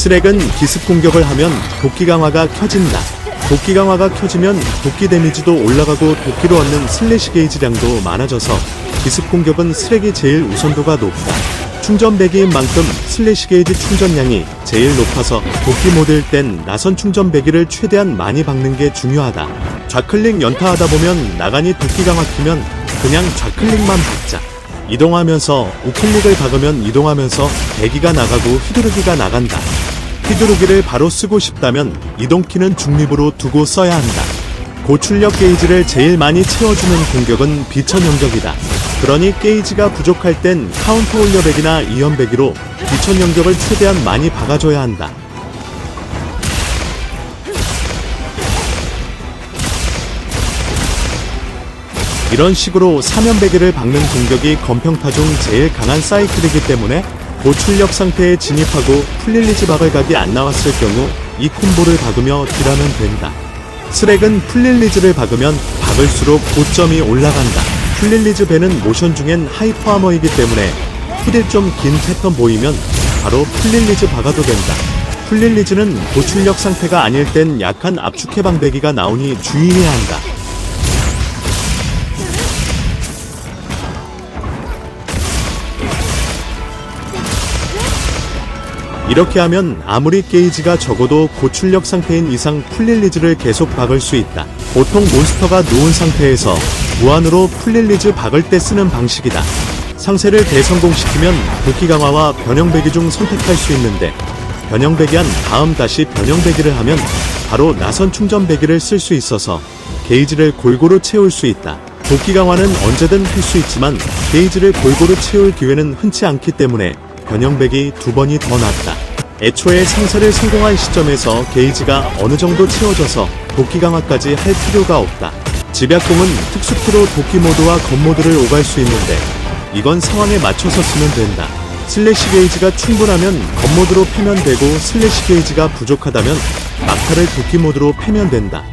스렉은 기습 공격을 하면 도끼 강화가 켜진다. 도끼 강화가 켜지면 도끼 데미지도 올라가고 도끼로 얻는 슬래시 게이지량도 많아져서 기습 공격은 스렉이 제일 우선도가 높다. 충전 배기인 만큼 슬래시 게이지 충전량이 제일 높아서 도끼 모드일 땐 나선 충전 배기를 최대한 많이 박는 게 중요하다. 좌클릭 연타하다 보면 나간이 도끼 강화 키면 그냥 좌클릭만 박자. 이동하면서 우클릭을 박으면 이동하면서 배기가 나가고 휘두르기가 나간다. 휘두르기를 바로 쓰고 싶다면 이동키는 중립으로 두고 써야 한다. 고출력 게이지를 제일 많이 채워주는 공격은 비천 영격이다. 그러니 게이지가 부족할 땐 카운터 올려배기나 이연배기로 비천 영격을 최대한 많이 박아줘야 한다. 이런 식으로 사면배기를 박는 공격이 건평타 중 제일 강한 사이클이기 때문에 고출력 상태에 진입하고 풀릴리즈 박을 각이 안 나왔을 경우 이 콤보를 박으며 딜하면 된다. 스렉은 풀릴리즈를 박으면 박을수록 고점이 올라간다. 풀릴리즈 배는 모션 중엔 하이퍼 아머이기 때문에 힐을 좀긴 패턴 보이면 바로 풀릴리즈 박아도 된다. 풀릴리즈는 고출력 상태가 아닐 땐 약한 압축 해방배기가 나오니 주의해야 한다. 이렇게 하면 아무리 게이지가 적어도 고출력 상태인 이상 풀릴리즈를 계속 박을 수 있다. 보통 몬스터가 누운 상태에서 무한으로 풀릴리즈 박을 때 쓰는 방식이다. 상세를 대성공시키면 도끼 강화와 변형배기 중 선택할 수 있는데 변형배기 한 다음 다시 변형배기를 하면 바로 나선 충전배기를 쓸 수 있어서 게이지를 골고루 채울 수 있다. 도끼 강화는 언제든 할 수 있지만 게이지를 골고루 채울 기회는 흔치 않기 때문에 변형백이 두 번이 더 낫다. 애초에 상세를 성공한 시점에서 게이지가 어느 정도 채워져서 도끼 강화까지 할 필요가 없다. 집약공은 특수키로 도끼 모드와 건 모드를 오갈 수 있는데 이건 상황에 맞춰서 쓰면 된다. 슬래시 게이지가 충분하면 건 모드로 패면 되고 슬래시 게이지가 부족하다면 막타를 도끼 모드로 패면 된다.